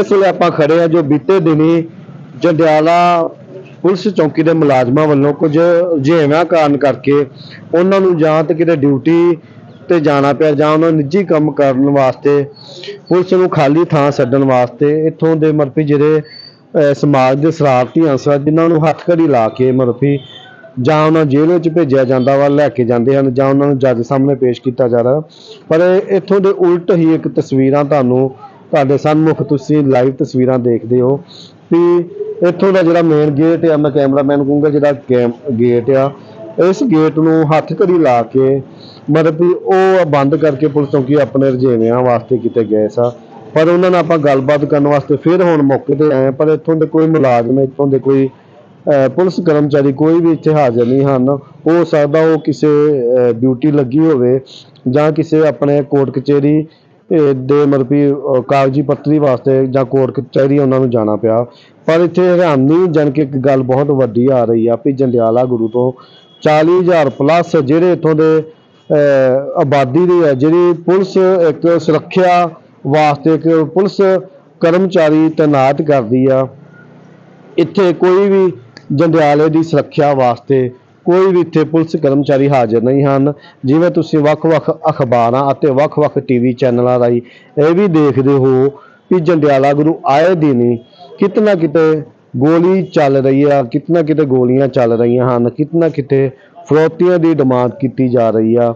ਇਸ ਵੇਲੇ ਆਪਾਂ ਖੜੇ ਆ ਜੋ ਬੀਤੇ ਦਿਨੀ ਜੰਡਿਆਲਾ ਪੁਲਿਸ ਚੌਕੀ ਦੇ ਮੁਲਾਜ਼ਮਾਂ ਵੱਲੋਂ ਕੁਝ ਰੁਝੇਵਿਆਂ ਕਾਰਨ ਕਰਕੇ ਉਹਨਾਂ ਨੂੰ ਜਾਂ ਤਾਂ ਕਿਤੇ ਡਿਊਟੀ ਤੇ ਜਾਣਾ ਪਿਆ ਜਾਂ ਉਹਨਾਂ ਨਿੱਜੀ ਕੰਮ ਕਰਨ ਵਾਸਤੇ ਪੁਲਿਸ ਨੂੰ ਖਾਲੀ ਥਾਂ ਛੱਡਣ ਵਾਸਤੇ ਇੱਥੋਂ ਦੇ ਮਰਫੀ ਜਿਹੜੇ ਸਮਾਜ ਦੇ ਸ਼ਰਾਰਤੀ ਅੰਸਰ ਜਿਨ੍ਹਾਂ ਨੂੰ ਹੱਥਕੜੀ ਲਾ ਕੇ ਮਰਫੀ ਜਾਂ ਉਹਨਾਂ ਜੇਲ੍ਹ ਵਿੱਚ ਭੇਜਿਆ ਜਾਂਦਾ ਵਾ, ਲੈ ਕੇ ਜਾਂਦੇ ਹਨ ਜਾਂ ਉਹਨਾਂ ਨੂੰ ਜੱਜ ਸਾਹਮਣੇ ਪੇਸ਼ ਕੀਤਾ ਜਾ ਰਿਹਾ। ਪਰ ਇੱਥੋਂ ਦੇ ਉਲਟ ਹੀ ਇੱਕ ਤਸਵੀਰਾਂ ਤੁਹਾਨੂੰ ਤੁਹਾਡੇ ਸਾਹਮਣੇ ਤੁਸੀਂ ਲਾਈਵ ਤਸਵੀਰਾਂ ਦੇਖਦੇ ਹੋ ਵੀ ਇੱਥੋਂ ਦਾ ਜਿਹੜਾ ਮੇਨ ਗੇਟ ਆ ਮੈਂ ਕੈਮਰਾਮੈਨ ਕਹੂੰਗਾ ਜਿਹੜਾ ਗੇਟ ਆ ਇਸ ਗੇਟ ਨੂੰ ਹੱਥ ਘੜੀ ਲਾ ਕੇ ਮਤਲਬ ਵੀ ਉਹ ਬੰਦ ਕਰਕੇ ਪੁਲਿਸ ਚੌਂਕੀ ਆਪਣੇ ਰੁਝੇਵਿਆਂ ਵਾਸਤੇ ਕਿਤੇ ਗਏ ਸਾ। ਪਰ ਉਹਨਾਂ ਨਾਲ ਆਪਾਂ ਗੱਲਬਾਤ ਕਰਨ ਵਾਸਤੇ ਫਿਰ ਹੁਣ ਮੌਕੇ ਤੇ ਆਏ ਹਾਂ, ਪਰ ਇੱਥੋਂ ਦੇ ਕੋਈ ਮੁਲਾਜ਼ਮ ਇੱਥੋਂ ਦੇ ਕੋਈ ਪੁਲਿਸ ਕਰਮਚਾਰੀ ਕੋਈ ਵੀ ਇੱਥੇ ਹਾਜ਼ਰ ਨਹੀਂ ਹਨ। ਹੋ ਸਕਦਾ ਉਹ ਕਿਸੇ ਡਿਊਟੀ ਲੱਗੀ ਹੋਵੇ ਜਾਂ ਕਿਸੇ ਆਪਣੇ ਕੋਰਟ ਕਚਹਿਰੀ ਦੇ ਮਤਲਬ ਕਿ ਕਾਗਜ਼ੀ ਪੱਤਰੀ ਵਾਸਤੇ ਜਾਂ ਕੋਰਟ ਕਚਹਿਰੀ ਉਹਨਾਂ ਨੂੰ ਜਾਣਾ ਪਿਆ। ਪਰ ਇੱਥੇ ਹੈਰਾਨੀ ਜਨ ਇੱਕ ਗੱਲ ਬਹੁਤ ਵੱਡੀ ਆ ਰਹੀ ਆ ਵੀ ਜੰਡਿਆਲਾ ਗੁਰੂ ਤੋਂ 40000 ਪਲੱਸ ਜਿਹੜੇ ਇੱਥੋਂ ਦੇ ਆਬਾਦੀ ਦੀ ਹੈ ਜਿਹੜੀ ਪੁਲਿਸ ਇੱਕ ਸੁਰੱਖਿਆ ਵਾਸਤੇ ਇੱਕ ਪੁਲਿਸ ਕਰਮਚਾਰੀ ਤਾਇਨਾਤ ਕਰਦੀ ਆ, ਇੱਥੇ ਕੋਈ ਵੀ ਜੰਡਿਆਲੇ ਦੀ ਸੁਰੱਖਿਆ ਵਾਸਤੇ ਕੋਈ ਵੀ ਇੱਥੇ ਪੁਲਿਸ ਕਰਮਚਾਰੀ ਹਾਜ਼ਰ ਨਹੀਂ ਹਨ। ਜਿਵੇਂ ਤੁਸੀਂ ਵੱਖ-ਵੱਖ ਅਖਬਾਰਾਂ ਅਤੇ ਵੱਖ-ਵੱਖ ਟੀਵੀ ਚੈਨਲਾਂ ਰਾਹੀਂ ਇਹ ਵੀ ਦੇਖਦੇ ਹੋ ਕਿ ਜੰਡਿਆਲਾ ਗੁਰੂ ਆਏ ਦਿਨ ਹੀ ਕਿਤਨਾ ਕਿਤੇ ਗੋਲੀ ਚੱਲ ਰਹੀ ਆ ਕਿਤਨਾ ਕਿਤੇ ਗੋਲੀਆਂ ਚੱਲ ਰਹੀਆਂ ਹਨ ਕਿਤਨਾ ਕਿਤੇ ਫਰੋਤੀਆਂ ਦੀ ਡਿਮਾਂਡ ਕੀਤੀ ਜਾ ਰਹੀ ਆ।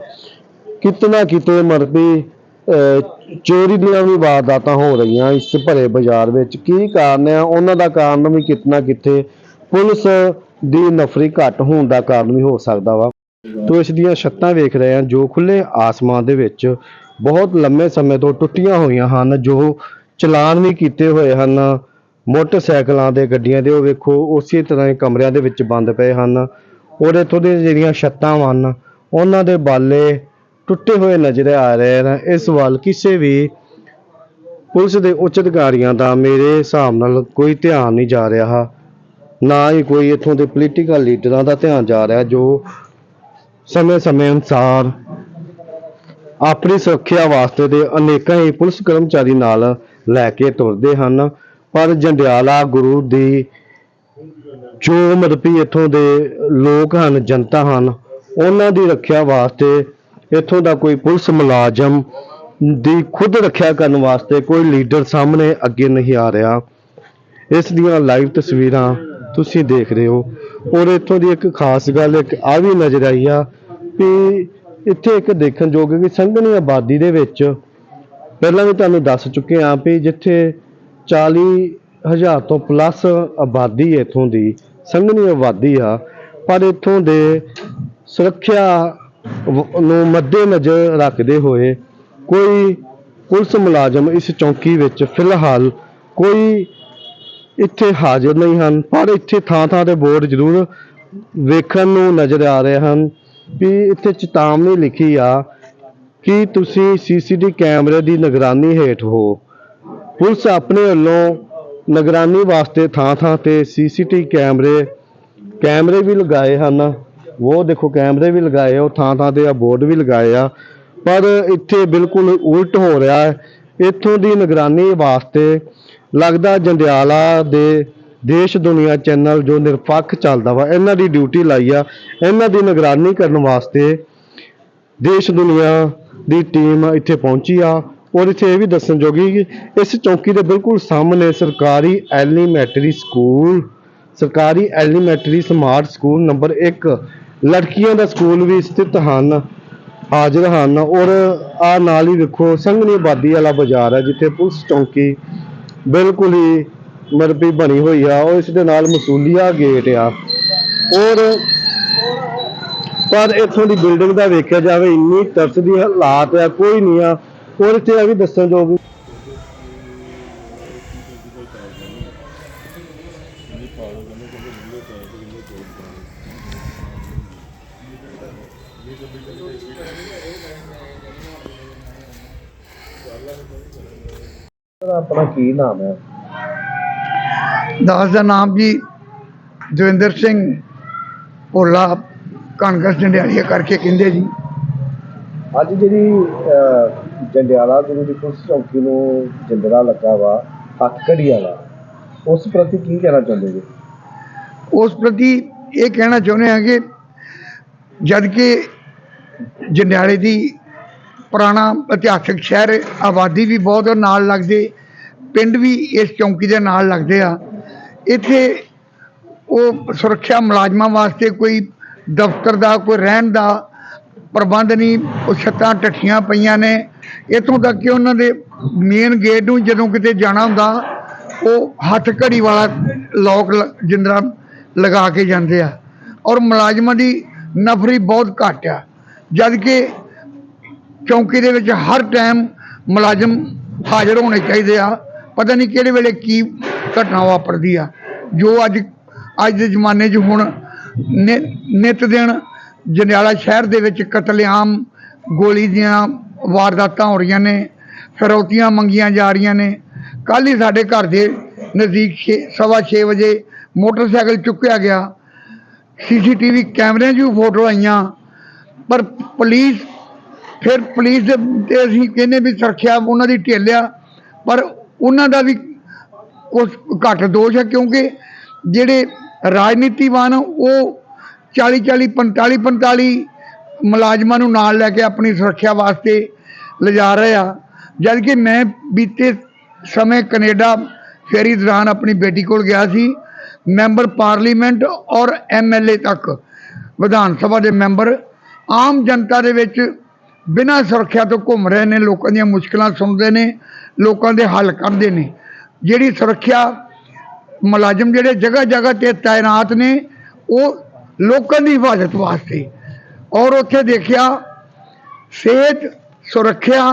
ਕਿਤਨਾ ਕਿਤੇ ਮਰਦੀ ਅਹ, ਚੋਰੀ ਦੀਆਂ ਵੀ ਵਾਰਦਾਤਾਂ ਹੋ ਰਹੀਆਂ ਇਸ ਭਰੇ ਬਾਜ਼ਾਰ ਵਿੱਚ। ਕੀ ਕਾਰਨ ਆ? ਉਹਨਾਂ ਦਾ ਕਾਰਨ ਵੀ ਕਿਤਨਾ ਕਿਤੇ ਪੁਲਿਸ ਦੀ ਨਫਰੀ ਘੱਟ ਹੋਣ ਦਾ ਕਾਰਨ ਵੀ ਹੋ ਸਕਦਾ ਵਾ। ਤੋ ਇਸ ਦੀਆਂ ਛੱਤਾਂ ਵੇਖ ਰਹੇ ਹਾਂ, ਜੋ ਖੁੱਲੇ ਆਸਮਾਨ ਦੇ ਵਿੱਚ ਬਹੁਤ ਲੰਮੇ ਸਮੇਂ ਤੋਂ ਟੁੱਟੀਆਂ ਹੋਈਆਂ ਹਨ, ਜੋ ਚਲਾਨ ਵੀ ਕੀਤੇ ਹੋਏ ਹਨ। ਮੋਟਰਸਾਈਕਲਾਂ ਦੇ ਗੱਡੀਆਂ ਦੇ, ਉਹ ਵੇਖੋ, ਉਸੇ ਤਰ੍ਹਾਂ ਹੀ ਕਮਰਿਆਂ ਦੇ ਵਿੱਚ ਬੰਦ ਪਏ ਹਨ। ਔਰ ਇੱਥੋਂ ਦੀਆਂ ਜਿਹੜੀਆਂ ਛੱਤਾਂ ਹਨ, ਉਹਨਾਂ ਦੇ ਬਾਲੇ ਟੁੱਟੇ ਹੋਏ ਨਜ਼ਰ ਆ ਰਹੇ ਹਨ। ਇਸ ਵੱਲ ਕਿਸੇ ਵੀ ਪੁਲਿਸ ਦੇ ਉੱਚ ਅਧਿਕਾਰੀਆਂ ਦਾ ਮੇਰੇ ਹਿਸਾਬ ਨਾਲ ਕੋਈ ਧਿਆਨ ਨਹੀਂ ਜਾ ਰਿਹਾ। ਨਾ ਹੀ ਕੋਈ ਇੱਥੋਂ ਦੇ ਪੋਲੀਟੀਕਲ ਲੀਡਰਾਂ ਦਾ ਧਿਆਨ ਜਾ ਰਿਹਾ ਜੋ ਸਮੇਂ-ਸਮੇਂ ਅਨੁਸਾਰ ਆਪਣੀ ਸੁਰੱਖਿਆ ਵਾਸਤੇ ਦੇ ਅਨੇਕਾਂ ਹੀ ਪੁਲਿਸ ਕਰਮਚਾਰੀ ਨਾਲ ਲੈ ਕੇ ਤੁਰਦੇ ਹਨ। ਪਰ ਜੰਡਿਆਲਾ ਗੁਰੂ ਦੀ ਜੋ ਮਤਲਬੀ ਇੱਥੋਂ ਦੇ ਲੋਕ ਹਨ, ਜਨਤਾ ਹਨ, ਉਹਨਾਂ ਦੀ ਰੱਖਿਆ ਵਾਸਤੇ ਇੱਥੋਂ ਦਾ ਕੋਈ ਪੁਲਿਸ ਮੁਲਾਜ਼ਮ ਦੀ ਖੁਦ ਰੱਖਿਆ ਕਰਨ ਵਾਸਤੇ ਕੋਈ ਲੀਡਰ ਸਾਹਮਣੇ ਅੱਗੇ ਨਹੀਂ ਆ ਰਿਹਾ। ਇਸ ਦੀਆਂ ਲਾਈਵ ਤਸਵੀਰਾਂ ਤੁਸੀਂ ਦੇਖ ਰਹੇ ਹੋ। ਔਰ ਇੱਥੋਂ ਦੀ ਇੱਕ ਖਾਸ ਗੱਲ, ਇੱਕ ਆ ਵੀ ਨਜ਼ਰ ਆਈ ਆ ਕਿ ਇੱਥੇ ਇੱਕ ਦੇਖਣ ਯੋਗ ਕਿ ਸੰਘਣੀ ਆਬਾਦੀ ਦੇ ਵਿੱਚ ਪਹਿਲਾਂ ਵੀ ਤੁਹਾਨੂੰ ਦੱਸ ਚੁੱਕੇ ਹਾਂ ਵੀ ਜਿੱਥੇ 40 ਹਜ਼ਾਰ ਤੋਂ ਪਲੱਸ ਆਬਾਦੀ ਇੱਥੋਂ ਦੀ, ਸੰਘਣੀ ਆਬਾਦੀ ਆ, ਪਰ ਇੱਥੋਂ ਦੇ ਸੁਰੱਖਿਆ ਨੂੰ ਮੱਦੇਨਜ਼ਰ ਰੱਖਦੇ ਹੋਏ ਕੋਈ ਪੁਲਿਸ ਮੁਲਾਜ਼ਮ ਇਸ ਚੌਂਕੀ ਵਿੱਚ ਫਿਲਹਾਲ ਕੋਈ ਇੱਥੇ ਹਾਜ਼ਰ ਨਹੀਂ ਹਨ, ਪਰ ਇੱਥੇ ਥਾਂ-ਥਾਂ ਤੇ ਬੋਰਡ ਜ਼ਰੂਰ ਵੇਖਣ ਨੂੰ ਨਜ਼ਰ ਆ ਰਹੇ ਹਨ ਵੀ ਇੱਥੇ ਚੇਤਾਵਨੀ ਲਿਖੀ ਆ ਕਿ ਤੁਸੀਂ ਸੀਸੀਟੀ ਕੈਮਰੇ ਦੀ ਨਿਗਰਾਨੀ ਹੇਠ ਹੋ। ਪੁਲਿਸ ਆਪਣੇ ਵੱਲੋਂ ਨਿਗਰਾਨੀ ਵਾਸਤੇ ਥਾਂ-ਥਾਂ ਤੇ ਸੀਸੀਟੀ ਕੈਮਰੇ ਕੈਮਰੇ ਵੀ ਲਗਾਏ ਹਨ। ਉਹ ਦੇਖੋ, ਕੈਮਰੇ ਵੀ ਲਗਾਏ ਉਹ ਥਾਂ-ਥਾਂ ਤੇ ਆ, ਬੋਰਡ ਵੀ ਲਗਾਏ ਆ, ਪਰ ਇੱਥੇ ਬਿਲਕੁਲ ਉਲਟ ਹੋ ਰਿਹਾ ਹੈ। ਇੱਥੋਂ ਦੀ ਨਿਗਰਾਨੀ ਵਾਸਤੇ ਲੱਗਦਾ ਜੰਡਿਆਲਾ ਦੇ ਦੇਸ਼ ਦੁਨੀਆ ਚੈਨਲ ਜੋ ਨਿਰਪੱਖ ਚੱਲਦਾ ਵਾ, ਇਹਨਾਂ ਦੀ ਡਿਊਟੀ ਲਾਈ ਆ, ਇਹਨਾਂ ਦੀ ਨਿਗਰਾਨੀ ਕਰਨ ਵਾਸਤੇ ਦੇਸ਼ ਦੁਨੀਆ ਦੀ ਟੀਮ ਇੱਥੇ ਪਹੁੰਚੀ ਆ। ਔਰ ਇੱਥੇ ਇਹ ਵੀ ਦੱਸਣ ਜੋਗੀ ਕਿ ਇਸ ਚੌਕੀ ਦੇ ਬਿਲਕੁਲ ਸਾਹਮਣੇ ਸਰਕਾਰੀ ਐਲੀਮੈਂਟਰੀ ਸਕੂਲ ਸਰਕਾਰੀ ਐਲੀਮੈਂਟਰੀ ਸਮਾਰਟ ਸਕੂਲ ਨੰਬਰ 1 ਲੜਕੀਆਂ ਦਾ ਸਕੂਲ ਵੀ ਸਥਿਤ ਹਨ, ਹਾਜ਼ਰ ਹਨ। ਔਰ ਆ ਨਾਲ ਹੀ ਵੇਖੋ, ਸੰਘਣੀ ਆਬਾਦੀ ਵਾਲਾ ਬਾਜ਼ਾਰ ਹੈ ਜਿੱਥੇ ਪੁਲਿਸ ਚੌਂਕੀ ਬਿਲਕੁਲ ਹੀ ਮਰਬੀ ਬਣੀ ਹੋਈ ਆ, ਉਹ ਇਸ ਦੇ ਨਾਲ ਮਸੂਲੀਆ ਗੇਟ ਆ। ਔਰ ਪਰ ਇੱਥੋਂ ਦੀ ਬਿਲਡਿੰਗ ਦਾ ਵੇਖਿਆ ਜਾਵੇ, ਇੰਨੀ ਤਰਸ ਦੀ ਹਾਲਾਤ ਆ, ਕੋਈ ਨਹੀਂ ਆ। ਔਰ ਇੱਥੇ ਇਹ ਵੀ ਦੱਸਣ ਯੋਗ ਆਪਣਾ ਕੀ ਨਾਮ ਹੈ? ਦਾਸ ਦਾ ਨਾਮ ਜੀ ਦਵਿੰਦਰ ਸਿੰਘ ਭੋਲਾ ਕਣਕਸ ਜੰਡਿਆਲੀਆ ਕਰਕੇ ਕਹਿੰਦੇ ਜੀ। ਅੱਜ ਜਿਹੜੀ ਅਹ, ਜੰਡਿਆਲਾ ਗੁਰੂ ਦੀ ਪੁਲਿਸ ਚੌਕੀ ਨੂੰ ਜਿੰਦਰਾ ਲੱਗਾ ਵਾ ਹੱਥ ਘੜੀ ਵਾਲਾ ਉਸ ਪ੍ਰਤੀ ਕੀ ਕਹਿਣਾ ਚਾਹੁੰਦੇ ਜੀ? ਉਸ ਪ੍ਰਤੀ ਇਹ ਕਹਿਣਾ ਚਾਹੁੰਦੇ ਹਾਂ ਕਿ ਜਦ ਕਿ ਜੰਡਿਆਲੇ ਦੀ ਪੁਰਾਣਾ ਇਤਿਹਾਸਕ ਸ਼ਹਿਰ ਆਬਾਦੀ ਵੀ ਬਹੁਤ ਨਾਲ ਲੱਗਦੇ ਪਿੰਡ ਵੀ ਇਸ ਚੌਂਕੀ ਦੇ ਨਾਲ ਲੱਗਦੇ ਆ। ਇੱਥੇ ਉਹ ਸੁਰੱਖਿਆ ਮੁਲਾਜ਼ਮਾਂ ਵਾਸਤੇ ਕੋਈ ਦਫ਼ਤਰ ਦਾ, ਕੋਈ ਰਹਿਣ ਦਾ ਪ੍ਰਬੰਧ ਨਹੀਂ, ਉਹ ਛੱਤਾਂ ਟੱਠੀਆਂ ਪਈਆਂ ਨੇ। ਇੱਥੋਂ ਤੱਕ ਕਿ ਉਹਨਾਂ ਦੇ ਮੇਨ ਗੇਟ ਨੂੰ ਜਦੋਂ ਕਿਤੇ ਜਾਣਾ ਹੁੰਦਾ, ਉਹ ਹੱਥ ਘੜੀ ਵਾਲਾ ਲੋਕ ਜਿੰਦਰਾ ਲਗਾ ਕੇ ਜਾਂਦੇ ਆ। ਔਰ ਮੁਲਾਜ਼ਮਾਂ ਦੀ ਨਫਰੀ ਬਹੁਤ ਘੱਟ ਆ। ਜਦ ਕਿ ਚੌਂਕੀ ਦੇ ਵਿੱਚ ਹਰ ਟਾਈਮ ਮੁਲਾਜ਼ਮ ਹਾਜ਼ਰ ਹੋਣੇ ਚਾਹੀਦੇ ਆ। ਪਤਾ ਨਹੀਂ ਕਿਹੜੇ ਵੇਲੇ ਕੀ ਘਟਨਾ ਵਾਪਰਦੀ ਆ। ਜੋ ਅੱਜ ਅੱਜ ਦੇ ਜ਼ਮਾਨੇ 'ਚ ਹੁਣ ਨਿ- ਨਿੱਤ ਦਿਨ ਜੰਡਿਆਲਾ ਸ਼ਹਿਰ ਦੇ ਵਿੱਚ ਕਤਲੇਆਮ ਗੋਲੀ ਦੀਆਂ ਵਾਰਦਾਤਾਂ ਹੋ ਰਹੀਆਂ ਨੇ, ਫਿਰੌਤੀਆਂ ਮੰਗੀਆਂ ਜਾ ਰਹੀਆਂ ਨੇ। ਕੱਲ ਹੀ ਸਾਡੇ ਘਰ ਦੇ ਨਜ਼ਦੀਕ ਛੇ- ਸਵਾ 6 ਵਜੇ ਮੋਟਰਸਾਈਕਲ ਚੁੱਕਿਆ ਗਿਆ। ਸੀਸੀਟੀਵੀ ਕੈਮਰਿਆਂ 'ਚ ਵੀ ਫੋਟੋ ਆਈਆਂ, ਪਰ ਪੁਲਿਸ, ਫਿਰ ਪੁਲਿਸ ਦੇ ਤੇ ਅਸੀਂ ਕਹਿੰਦੇ ਵੀ ਸੁਰੱਖਿਆ ਉਹਨਾਂ ਦੀ ਢਿੱਲਿਆ ਪਰ ਉਹਨਾਂ ਦਾ ਵੀ ਕੁਝ ਘੱਟ ਦੋਸ਼ ਹੈ ਕਿਉਂਕਿ ਜਿਹੜੇ ਰਾਜਨੀਤੀਵਾਨ ਉਹ 40 40 45 45 ਮੁਲਾਜ਼ਮਾਂ ਨੂੰ ਨਾਲ ਲੈ ਕੇ ਆਪਣੀ ਸੁਰੱਖਿਆ ਵਾਸਤੇ ਲਿਜਾ ਰਹੇ ਆ। ਜਦ ਕਿ ਮੈਂ ਬੀਤੇ ਸਮੇਂ ਕੈਨੇਡਾ ਫੇਰੀ ਦੌਰਾਨ ਆਪਣੀ ਬੇਟੀ ਕੋਲ ਗਿਆ ਸੀ, ਮੈਂਬਰ ਪਾਰਲੀਮੈਂਟ ਔਰ ਐਮਐਲਏ ਤੱਕ, ਵਿਧਾਨ ਸਭਾ ਦੇ ਮੈਂਬਰ, ਆਮ ਜਨਤਾ ਦੇ ਵਿੱਚ ਬਿਨਾਂ ਸੁਰੱਖਿਆ ਤੋਂ ਘੁੰਮ ਰਹੇ ਨੇ, ਲੋਕਾਂ ਦੀਆਂ ਮੁਸ਼ਕਲਾਂ ਸੁਣਦੇ ਨੇ, ਲੋਕਾਂ ਦੇ ਹੱਲ ਕਰਦੇ ਨੇ। ਜਿਹੜੀ ਸੁਰੱਖਿਆ ਮੁਲਾਜ਼ਮ ਜਿਹੜੇ ਜਗ੍ਹਾ ਜਗ੍ਹਾ ਤੇ ਤਾਇਨਾਤ ਨੇ, ਉਹ ਲੋਕਾਂ ਦੀ ਹਿਫਾਜ਼ਤ ਵਾਸਤੇ। ਔਰ ਉੱਥੇ ਦੇਖਿਆ, ਸਿਹਤ, ਸੁਰੱਖਿਆ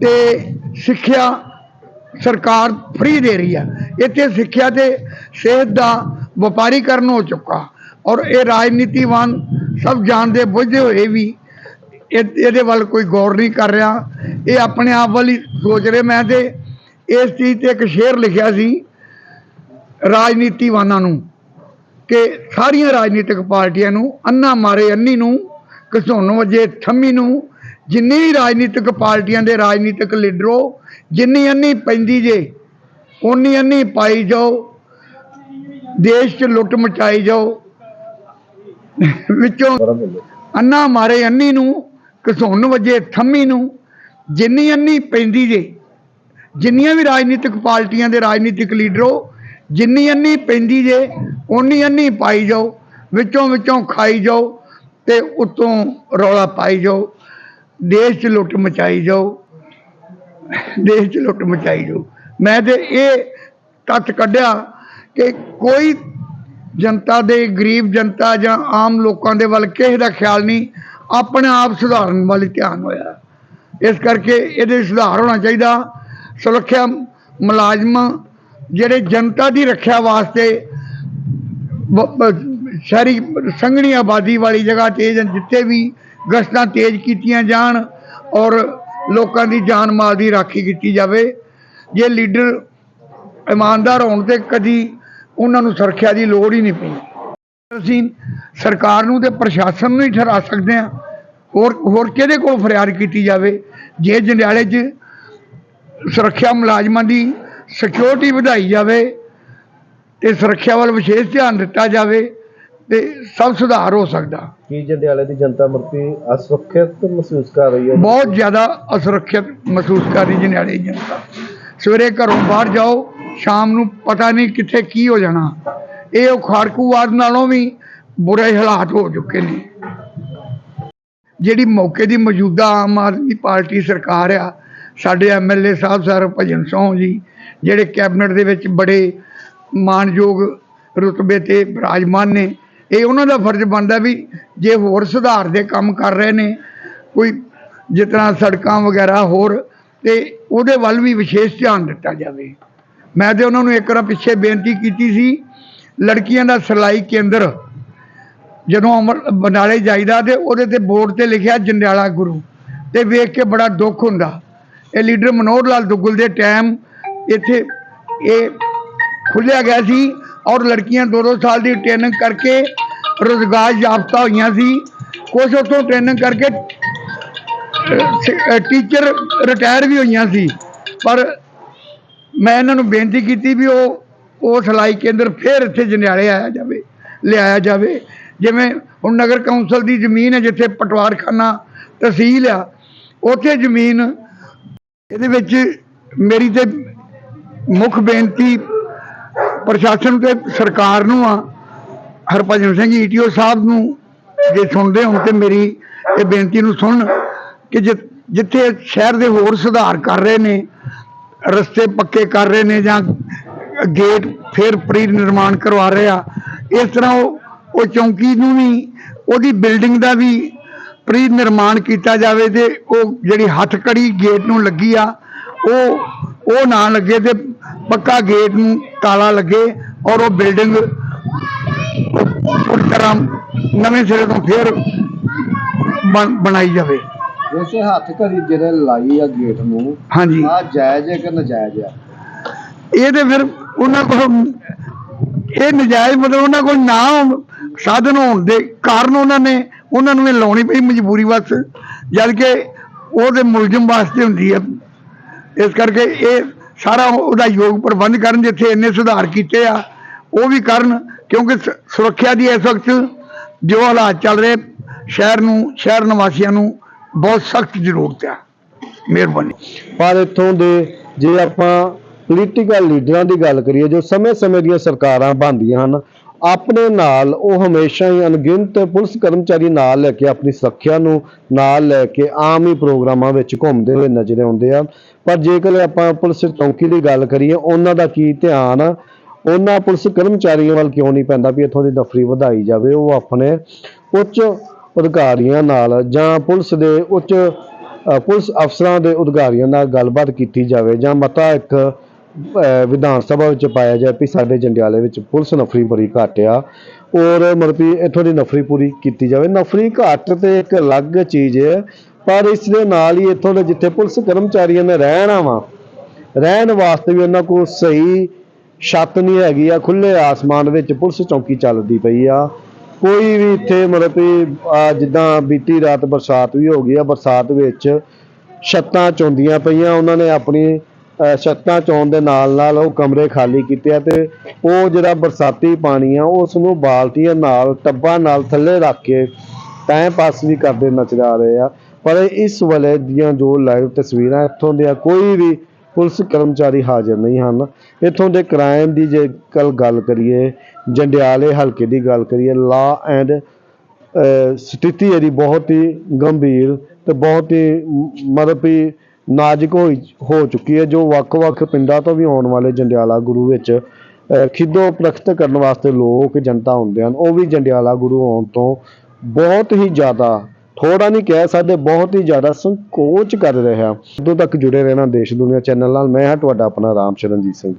ਤੇ ਸਿੱਖਿਆ ਸਰਕਾਰ ਫ੍ਰੀ ਦੇ ਰਹੀ ਆ। ਇੱਥੇ ਸਿੱਖਿਆ ਤੇ ਸਿਹਤ ਦਾ ਵਪਾਰੀਕਰਨ ਹੋ ਚੁੱਕਾ। ਔਰ ਇਹ ਰਾਜਨੀਤੀਵਾਨ ਸਭ ਜਾਣਦੇ, ਬੁੱਝਦੇ ਹੋਏ ਵੀ ਇਹ- ਇਹਦੇ ਵੱਲ ਕੋਈ ਗੌਰ ਨਹੀਂ ਕਰ ਰਿਹਾ। ਇਹ ਆਪਣੇ ਆਪ ਵੱਲ ਹੀ ਸੋਚ ਰਹੇ। ਮੈਂ ਤੇ ਇਸ ਚੀਜ਼ ਤੇ ਇੱਕ ਸ਼ੇਰ ਲਿਖਿਆ ਸੀ ਰਾਜਨੀਤੀਵਾਨਾਂ ਨੂੰ ਕਿ ਸਾਰੀਆਂ ਰਾਜਨੀਤਿਕ ਪਾਰਟੀਆਂ ਨੂੰ ਅੰਨਾ ਮਾਰੇ ਅੰਨੀ ਨੂੰ ਘਸੁੰਨ ਵਜੇ ਥੰਮੀ ਨੂੰ ਜਿੰਨੀ ਵੀ ਰਾਜਨੀਤਿਕ ਪਾਰਟੀਆਂ ਦੇ ਰਾਜਨੀਤਿਕ ਲੀਡਰੋ ਜਿੰਨੀ ਅੰਨੀ ਪੈਂਦੀ ਜੇ ਉਨੀ ਅੰਨੀ ਪਾਈ ਜਾਓ ਦੇਸ਼ 'ਚ ਲੁੱਟ ਮਚਾਈ ਜਾਓ। ਵਿੱਚੋਂ ਅੰਨਾ ਮਾਰੇ ਅੰਨੀ ਨੂੰ ਘਸੁੰਨ ਵਜੇ ਥੰਮੀ ਨੂੰ, ਜਿੰਨੀ ਅੰਨੀ ਪੈਂਦੀ ਜੇ, ਜਿੰਨੀਆਂ ਵੀ ਰਾਜਨੀਤਿਕ ਪਾਰਟੀਆਂ ਦੇ ਰਾਜਨੀਤਿਕ ਲੀਡਰੋ, ਜਿੰਨੀ ਅੰਨੀ ਪੈਂਦੀ ਜੇ, ਓਨੀ ਅੰਨੀ ਪਾਈ ਜਾਓ, ਵਿੱਚੋਂ ਵਿੱਚੋਂ ਖਾਈ ਜਾਓ ਤੇ ਉਤੋਂ ਰੌਲਾ ਪਾਈ ਜਾਓ, ਦੇਸ਼ 'ਚ ਲੁੱਟ ਮਚਾਈ ਜਾਓ, ਦੇਸ਼ 'ਚ ਲੁੱਟ ਮਚਾਈ ਜਾਓ। ਮੈਂ ਤੇ ਇਹ ਤੱਥ ਕੱਢਿਆ ਕਿ ਕੋਈ ਜਨਤਾ ਦੇ, ਗਰੀਬ ਜਨਤਾ ਜਾਂ ਆਮ ਲੋਕਾਂ ਦੇ ਵੱਲ ਕਿਸੇ ਦਾ ਖਿਆਲ ਨਹੀਂ ਆਪਣੇ ਆਪ ਸੁਧਾਰਨ ਵੱਲ ਧਿਆਨ ਹੋਇਆ। ਇਸ ਕਰਕੇ ਇਹਦੇ ਸੁਧਾਰ ਹੋਣਾ ਚਾਹੀਦਾ। ਸੁਰੱਖਿਆ ਮੁਲਾਜ਼ਮ, ਜਿਹੜੇ ਜਨਤਾ ਦੀ ਰੱਖਿਆ ਵਾਸਤੇ ਸ਼ਹਿਰੀ ਸੰਘਣੀ ਆਬਾਦੀ ਵਾਲੀ ਜਗ੍ਹਾ ਤੇ ਜਿੱਥੇ ਵੀ ਗਸ਼ਤਾਂ ਤੇਜ਼ ਕੀਤੀਆਂ ਜਾਣ ਔਰ ਲੋਕਾਂ ਦੀ ਜਾਨ ਮਾਲ ਦੀ ਰਾਖੀ ਕੀਤੀ ਜਾਵੇ, ਜੇ ਲੀਡਰ ਇਮਾਨਦਾਰ ਹੋਣ ਤੇ ਕਦੀ ਉਹਨਾਂ ਨੂੰ ਸੁਰੱਖਿਆ ਦੀ ਲੋੜ ਹੀ ਨਹੀਂ ਪਈ ਅਸੀਂ ਸਰਕਾਰ ਨੂੰ ਤੇ ਪ੍ਰਸ਼ਾਸਨ ਨੂੰ ਹੀ ਠਹਿਰਾ ਸਕਦੇ ਹਾਂ। ਹੋਰ ਹੋਰ ਕਿਹਦੇ ਕੋਲ ਫਰਿਆਦ ਕੀਤੀ ਜਾਵੇ? ਜੇ ਜੰਡਿਆਲੇ 'ਚ ਸੁਰੱਖਿਆ ਮੁਲਾਜ਼ਮਾਂ ਦੀ ਸਿਕਿਉਰਿਟੀ ਵਧਾਈ ਜਾਵੇ ਤੇ ਸੁਰੱਖਿਆ ਵੱਲ ਵਿਸ਼ੇਸ਼ ਧਿਆਨ ਦਿੱਤਾ ਜਾਵੇ ਤੇ ਸਭ ਸੁਧਾਰ ਹੋ ਸਕਦਾ। ਕੀ ਜੰਡਿਆਲੇ ਦੀ ਜਨਤਾ ਮਰਤੀ ਅਸੁਰੱਖਿਅਤ ਮਹਿਸੂਸ ਕਰ ਰਹੀ ਹੈ? ਬਹੁਤ ਜ਼ਿਆਦਾ ਅਸੁਰੱਖਿਅਤ ਮਹਿਸੂਸ ਕਰ ਰਹੀ ਜਨਿਆਲੇ ਜਨਤਾ। ਸਵੇਰੇ ਘਰੋਂ ਬਾਹਰ ਜਾਓ ਸ਼ਾਮ ਨੂੰ ਪਤਾ ਨਹੀਂ ਕਿੱਥੇ ਕੀ ਹੋ ਜਾਣਾ। ਇਹ ਉਹ ਖਾੜਕੂਵਾਦ ਨਾਲੋਂ ਵੀ ਬੁਰੇ ਹਾਲਾਤ ਹੋ ਚੁੱਕੇ ਨੇ। ਜਿਹੜੀ ਮੌਕੇ ਦੀ ਮੌਜੂਦਾ ਆਮ ਆਦਮੀ ਪਾਰਟੀ ਸਰਕਾਰ ਆ, ਸਾਡੇ ਐਮਐਲਏ ਸਾਹਿਬ ਸਰ ਭਜਨ ਸਿੰਘ ਜੀ, ਜਿਹੜੇ ਕੈਬਨਿਟ ਦੇ ਵਿੱਚ ਬੜੇ ਮਾਨਯੋਗ ਰੁਤਬੇ ਤੇ ਵਿਰਾਜਮਾਨ ਨੇ, ਇਹ ਉਹਨਾਂ ਦਾ ਫਰਜ਼ ਬਣਦਾ ਵੀ ਜੇ ਹੋਰ ਸੁਧਾਰ ਦੇ ਕੰਮ ਕਰ ਰਹੇ ਨੇ, ਕੋਈ ਜਿਸ ਤਰ੍ਹਾਂ ਸੜਕਾਂ ਵਗੈਰਾ ਹੋਰ, ਤੇ ਉਹਦੇ ਵੱਲ ਵੀ ਵਿਸ਼ੇਸ਼ ਧਿਆਨ ਦਿੱਤਾ ਜਾਵੇ। ਮੈਂ ਤੇ ਉਹਨਾਂ ਨੂੰ ਇੱਕ ਵਾਰ ਪਿੱਛੇ ਬੇਨਤੀ ਕੀਤੀ ਸੀ ਲੜਕੀਆਂ ਦਾ ਸਿਲਾਈ ਕੇਂਦਰ। ਜਦੋਂ ਅਮਰ ਬਨਾਲੇ ਜਾਈਦਾ ਤੇ ਉਹਦੇ ਤੇ ਬੋਰਡ ਤੇ ਲਿਖਿਆ ਜੰਡਿਆਲਾ ਗੁਰੂ। ਤੇ ਵੇਖ ਕੇ ਬੜਾ ਦੁੱਖ ਹੁੰਦਾ। ਇਹ ਲੀਡਰ ਮਨੋਹਰ ਲਾਲ ਦੁੱਗਲ ਦੇ ਟਾਈਮ ਇੱਥੇ ਇਹ ਖੁੱਲਿਆ ਗਿਆ ਸੀ ਔਰ ਲੜਕੀਆਂ ਦੋ ਦੋ ਸਾਲ ਦੀ ਟ੍ਰੇਨਿੰਗ ਕਰਕੇ ਰੋਜ਼ਗਾਰ ਯਾਫਤਾ ਹੋਈਆਂ ਸੀ। ਕੁਝ ਉੱਥੋਂ ਟ੍ਰੇਨਿੰਗ ਕਰਕੇ ਟੀਚਰ ਰਿਟਾਇਰ ਵੀ ਹੋਈਆਂ ਸੀ। ਪਰ ਮੈਂ ਇਹਨਾਂ ਨੂੰ ਬੇਨਤੀ ਕੀਤੀ ਵੀ ਉਹ ਉਹ ਸਿਲਾਈ ਕੇਂਦਰ ਫਿਰ ਇੱਥੇ ਜਨਿਆਲੇ ਆਇਆ ਜਾਵੇ, ਲਿਆਇਆ ਜਾਵੇ। ਜਿਵੇਂ ਹੁਣ ਨਗਰ ਕੌਂਸਲ ਦੀ ਜ਼ਮੀਨ ਹੈ, ਜਿੱਥੇ ਪਟਵਾਰਖਾਨਾ ਤਹਿਸੀਲ ਆ, ਉੱਥੇ ਜ਼ਮੀਨ ਇਹਦੇ ਵਿੱਚ ਮੇਰੀ ਤੇ ਮੁੱਖ ਬੇਨਤੀ ਪ੍ਰਸ਼ਾਸਨ ਤੇ ਸਰਕਾਰ ਨੂੰ ਆ, ਹਰਭਜਨ ਸਿੰਘ ਈਟੀਓ ਸਾਹਿਬ ਨੂੰ ਜੇ ਸੁਣਦੇ ਹੋ ਤੇ ਮੇਰੀ ਇਹ ਬੇਨਤੀ ਨੂੰ ਸੁਣ ਕਿ ਜਿੱਥੇ ਸ਼ਹਿਰ ਦੇ ਹੋਰ ਸੁਧਾਰ ਕਰ ਰਹੇ ਨੇ, ਰਸਤੇ ਪੱਕੇ ਕਰ ਰਹੇ ਨੇ ਜਾਂ ਗੇਟ ਫੇਰ ਪ੍ਰੀ ਨਿਰਮਾਣ ਕਰਵਾ ਰਹੇ। ਆ ਇਸ ਤਰ੍ਹਾਂ ਉਹ ਉਹ ਚੌਂਕੀ ਨੂੰ ਵੀ ਉਹਦੀ ਬਿਲਡਿੰਗ ਦਾ ਵੀ ਪ੍ਰੀ ਨਿਰਮਾਣ ਕੀਤਾ ਜਾਵੇ ਤੇ ਉਹ ਜਿਹੜੀ ਹੱਥਕੜੀ ਗੇਟ ਨੂੰ ਲੱਗੀ ਆ ਉਹ ਉਹ ਨਾ ਲੱਗੇ ਤੇ ਪੱਕਾ ਗੇਟ ਨੂੰ ਤਾਲਾ ਲੱਗੇ ਔਰ ਉਹ ਬਿਲਡਿੰਗ ਤਰ੍ਹਾਂ ਨਵੇਂ ਸਿਰੇ ਤੋਂ ਫੇਰ ਬਣ- ਬਣਾਈ ਜਾਵੇ। ਵੈਸੇ ਹੱਥ ਘੜੀ ਜਿਹੜੇ ਲਾਈ ਆ ਗੇਟ ਨੂੰ ਹਾਂਜੀ। ਆ ਜਾਇਜ਼ ਹੈ ਕਿ ਨਜਾਇਜ਼ ਆ? ਇਹ ਤੇ ਫਿਰ ਉਹਨਾਂ ਕੋਲ ਇਹ ਨਜਾਇਜ਼ ਮਤਲਬ ਉਹਨਾਂ ਕੋਲ ਨਾ ਸਾਧਨ ਹੋਣ ਦੇ ਕਾਰਨ ਉਹਨਾਂ ਨੇ, ਉਹਨਾਂ ਨੂੰ ਇਹ ਲਾਉਣੀ ਪਈ ਮਜਬੂਰੀ ਵਸ ਜਦ ਕਿ ਉਹਦੇ ਮੁਲਜ਼ਮ ਵਾਸਤੇ ਹੁੰਦੀ ਹੈ ਇਸ ਕਰਕੇ ਇਹ ਸਾਰਾ ਉਹਦਾ ਯੋਗ ਪ੍ਰਬੰਧ ਕਰਨ ਜਿੱਥੇ ਇੰਨੇ ਸੁਧਾਰ ਕੀਤੇ ਆ, ਉਹ ਵੀ ਕਰਨ, ਕਿਉਂਕਿ ਸੁਰੱਖਿਆ ਦੀ ਇਸ ਵਕਤ ਜੋ ਹਾਲਾਤ ਚੱਲ ਰਹੇ, ਸ਼ਹਿਰ ਨੂੰ, ਸ਼ਹਿਰ ਨਿਵਾਸੀਆਂ ਨੂੰ ਬਹੁਤ ਸਖਤ ਜ਼ਰੂਰਤ ਆ। ਮਿਹਰਬਾਨੀ। ਪਰ ਇੱਥੋਂ ਦੇ ਜੇ ਆਪਾਂ ਪੋਲੀਟੀਕਲ ਲੀਡਰਾਂ ਦੀ ਗੱਲ ਕਰੀਏ, ਜੋ ਸਮੇਂ-ਸਮੇਂ ਦੀਆਂ ਸਰਕਾਰਾਂ ਬਣਦੀਆਂ ਹਨ, ਆਪਣੇ ਨਾਲ ਉਹ ਹਮੇਸ਼ਾ ਹੀ ਅਣਗਿਣਤ ਪੁਲਿਸ ਕਰਮਚਾਰੀ ਨਾਲ ਲੈ ਕੇ ਆਪਣੀ ਸੁਰੱਖਿਆ ਨੂੰ ਨਾਲ ਲੈ ਕੇ ਆਮ ਹੀ ਪ੍ਰੋਗਰਾਮਾਂ ਵਿੱਚ ਘੁੰਮਦੇ ਹੋਏ ਨਜ਼ਰ ਆਉਂਦੇ ਆ। ਪਰ ਜੇਕਰ ਆਪਾਂ ਪੁਲਿਸ ਚੌਂਕੀ ਦੀ ਗੱਲ ਕਰੀਏ, ਉਹਨਾਂ ਦਾ ਕੀ ਧਿਆਨ ਉਹਨਾਂ ਪੁਲਿਸ ਕਰਮਚਾਰੀਆਂ ਵੱਲ ਕਿਉਂ ਨਹੀਂ ਪੈਂਦਾ ਵੀ ਇੱਥੋਂ ਦੀ ਨਫਰੀ ਵਧਾਈ ਜਾਵੇ? ਉਹ ਆਪਣੇ ਉੱਚ ਅਧਿਕਾਰੀਆਂ ਨਾਲ ਜਾਂ ਪੁਲਿਸ ਦੇ ਉੱਚ ਪੁਲਿਸ ਅਫਸਰਾਂ ਦੇ ਅਧਿਕਾਰੀਆਂ ਨਾਲ ਗੱਲਬਾਤ ਕੀਤੀ ਜਾਵੇ ਜਾਂ ਮਤਾ ਇੱਕ ਵਿਧਾਨ ਸਭਾ ਵਿੱਚ ਪਾਇਆ ਜਾਏ ਵੀ ਸਾਡੇ ਜੰਡਿਆਲੇ ਵਿੱਚ ਪੁਲਿਸ ਨਫਰੀ ਬੜੀ ਘੱਟ ਆ। ਔਰ ਮਤਲਬ ਵੀ ਇੱਥੋਂ ਦੀ ਨਫਰੀ ਪੂਰੀ ਕੀਤੀ ਜਾਵੇ। ਨਫਰੀ ਘੱਟ ਤੇ ਇੱਕ ਅਲੱਗ ਚੀਜ਼ ਹੈ, ਪਰ ਇਸ ਦੇ ਨਾਲ ਹੀ ਇੱਥੋਂ ਦੇ ਜਿੱਥੇ ਪੁਲਿਸ ਕਰਮਚਾਰੀਆਂ ਨੇ ਰਹਿਣਾ ਵਾ ਰਹਿਣ ਵਾਸਤੇ ਵੀ ਉਹਨਾਂ ਕੋਲ ਸਹੀ ਛੱਤ ਨਹੀਂ ਹੈਗੀ ਆ ਖੁੱਲੇ ਆਸਮਾਨ ਵਿੱਚ ਪੁਲਿਸ ਚੌਕੀ ਚੱਲਦੀ ਪਈ ਆ। ਕੋਈ ਵੀ ਇੱਥੇ ਮਤਲਬ ਕਿ ਜਿੱਦਾਂ ਬੀਤੀ ਰਾਤ ਬਰਸਾਤ ਵੀ ਹੋ ਗਈ ਆ, ਬਰਸਾਤ ਵਿੱਚ ਛੱਤਾਂ ਚੋਂਦੀਆਂ ਪਈਆਂ, ਉਹਨਾਂ ਨੇ ਆਪਣੀ ਛੱਤਾਂ ਚੋਣ ਦੇ ਨਾਲ ਨਾਲ ਉਹ ਕਮਰੇ ਖਾਲੀ ਕੀਤੇ ਆ ਤੇ ਉਹ ਜਿਹੜਾ ਬਰਸਾਤੀ ਪਾਣੀ ਆ ਉਸ ਨੂੰ ਬਾਲਟੀਆਂ ਨਾਲ, ਟੱਬਾਂ ਨਾਲ ਥੱਲੇ ਰੱਖ ਕੇ ਟਾਈਮ ਪਾਸ ਵੀ ਕਰਦੇ ਨਜ਼ਰ ਆ ਰਹੇ ਆ। ਪਰ ਇਸ ਵੇਲੇ ਦੀਆਂ ਜੋ ਲਾਈਵ ਤਸਵੀਰਾਂ ਇੱਥੋਂ ਦੀਆਂ ਕੋਈ ਵੀ ਪੁਲਿਸ ਕਰਮਚਾਰੀ ਹਾਜ਼ਰ ਨਹੀਂ ਹਨ। ਇੱਥੋਂ ਦੇ ਕ੍ਰਾਈਮ ਦੀ ਜੇ ਕੱਲ ਗੱਲ ਕਰੀਏ, ਜੰਡਿਆਲੇ ਹਲਕੇ ਦੀ ਗੱਲ ਕਰੀਏ ਲਾ ਐਂਡ ਸਥਿਤੀ ਇਹਦੀ ਬਹੁਤ ਹੀ ਗੰਭੀਰ ਤੇ ਬਹੁਤ ਹੀ ਮਤਲਬ ਵੀ ਨਾਜ਼ੁਕ ਹੋਈ ਹੋ ਚੁੱਕੀ ਹੈ ਜੋ ਵੱਖ-ਵੱਖ ਪਿੰਡਾਂ ਤੋਂ ਵੀ ਆਉਣ ਵਾਲੇ ਜੰਡਿਆਲਾ ਗੁਰੂ ਵਿੱਚ ਅਹ, ਖਿੱਦੋ ਪ੍ਰਖਤ ਕਰਨ ਵਾਸਤੇ ਲੋਕ ਜਨਤਾ ਆਉਂਦੇ ਹਨ। ਉਹ ਵੀ ਜੰਡਿਆਲਾ ਗੁਰੂ ਆਉਣ ਤੋਂ ਬਹੁਤ ਹੀ ਜ਼ਿਆਦਾ ਥੋੜਾ ਨਹੀਂ ਕਹਿ ਸਕਦੇ ਬਹੁਤ ਹੀ ਜ਼ਿਆਦਾ ਸੰਕੋਚ ਕਰ ਰਿਹਾ ਉਦੋਂ ਤੱਕ ਜੁੜੇ ਰਹਿਣਾ ਦੇਸ਼ ਦੁਨੀਆ ਚੈਨਲ ਨਾਲ। ਮੈਂ ਹਾਂ ਤੁਹਾਡਾ ਆਪਣਾ ਰਾਮ ਚਰਨਜੀਤ ਸਿੰਘ।